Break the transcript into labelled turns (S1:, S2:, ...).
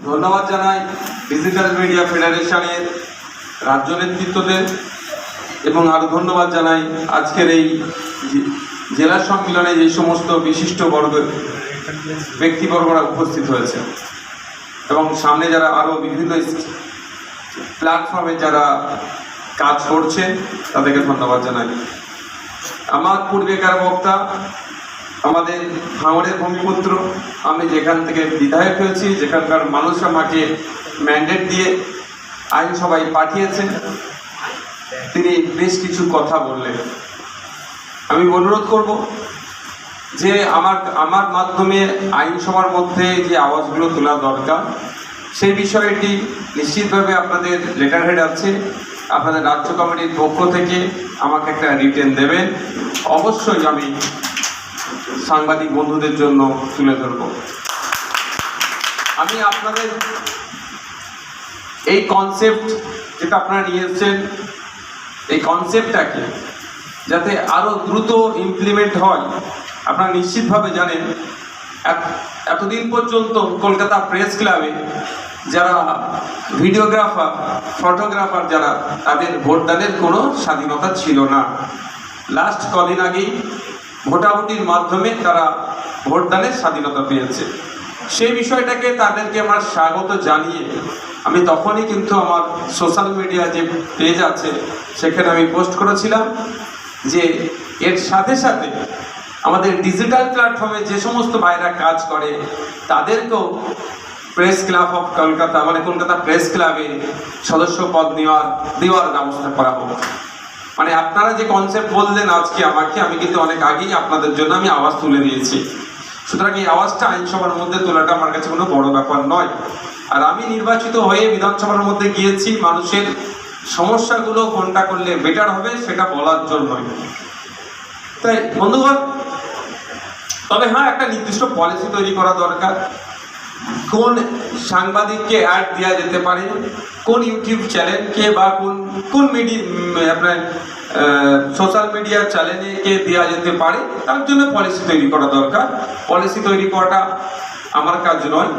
S1: ধন্যবাদ জানাই digital media ফেডারেশনের রাজ্য নেতৃত্বদের এবং আরও ধন্যবাদ জানাই আজকের এই জেলা সম্মেলনে যে সমস্ত বিশিষ্ট বর্গ ব্যক্তিবর্গরা উপস্থিত হয়েছে এবং সামনে যারা আরও বিভিন্ন প্ল্যাটফর্মে যারা কাজ করছে, তাদেরকে ধন্যবাদ জানাই। আমার পূর্বেকার বক্তা আমাদের ভাঙড়ের ভূমিপুত্র। আমি যেখান থেকে বিধায়ক হয়েছি, যেখানকার মানুষ আমাকে ম্যান্ডেট দিয়ে আইনসভায় পাঠিয়েছেন। তিনি বেশ কিছু কথা বললেন। আমি অনুরোধ করব যে আমার আমার মাধ্যমে আইনসভার মধ্যে যে আওয়াজগুলো তোলা দরকার, সেই বিষয়টি নিশ্চিতভাবে আপনাদের লেটার হেড আছে। আপনাদের রাজ্য কমিটির পক্ষ থেকে আমাকে একটা রিটেন দেবেন। অবশ্যই আমি সাংবাদিক বন্ধুদের জন্য তুলে ধরব। আমি আপনাদের এই কনসেপ্ট যেটা আপনারা নিয়ে এসছেন, এই কনসেপ্টটাকে যাতে আরও দ্রুত ইমপ্লিমেন্ট হয়, আপনারা নিশ্চিতভাবে জানেন, এত- এতদিন পর্যন্ত কলকাতা প্রেস ক্লাবে যারা ভিডিওগ্রাফার, ফটোগ্রাফার যারা, তাদের ভোটদানের কোনো স্বাধীনতা ছিল না। লাস্ট কদিন আগেই ভোটাভুটির মাধ্যমে তারা ভোটদানের স্বাধীনতা পেয়েছে। সেই বিষয়টাকে তাদেরকে আমার স্বাগত জানিয়ে, আমি তখনই কিন্তু আমার সোশ্যাল মিডিয়া যে পেজ আছে, সেখানে আমি পোস্ট করেছিলাম যে এর সাথে সাথে আমাদের ডিজিটাল প্ল্যাটফর্মে যে সমস্ত ভাইরা কাজ করে, তাদেরকেও প্রেস ক্লাব অফ কলকাতা মানে কলকাতা প্রেস ক্লাবে সদস্য পদ নেওয়ার, দেওয়ার ব্যবস্থা করা হোক। মানে আপনারা যে কনসেপ্ট বললেন আজকে আমাকে, আমি কিন্তু অনেক আগেই আপনাদের জন্য আমি আওয়াজ তুলে দিয়েছি সুতরাং এই আওয়াজটা আইনসভার মধ্যে তোলাটা আমার কাছে কোনো বড় ব্যাপার নয়। আর আমি নির্বাচিত হয়ে বিধানসভার মধ্যে গিয়েছি, মানুষের সমস্যাগুলো কোনটা করলে বেটার হবে সেটা বলার জন্যই। তাই বন্ধুগণ, তবে হ্যাঁ একটা নির্দিষ্ট পলিসি তৈরি করা দরকার। কোন সাংবাদিককে অ্যাড দেওয়া যেতে পারে? কোন ইউটিউব চ্যানেলকে বা কোন কোন মিডিয়া আপনার সোশ্যাল মিডিয়া চ্যানেলকে দেওয়া যেতে পারে? তার জন্য পলিসি তৈরি করা দরকার। পলিসি তৈরি করাটা আমার কাজ নয়।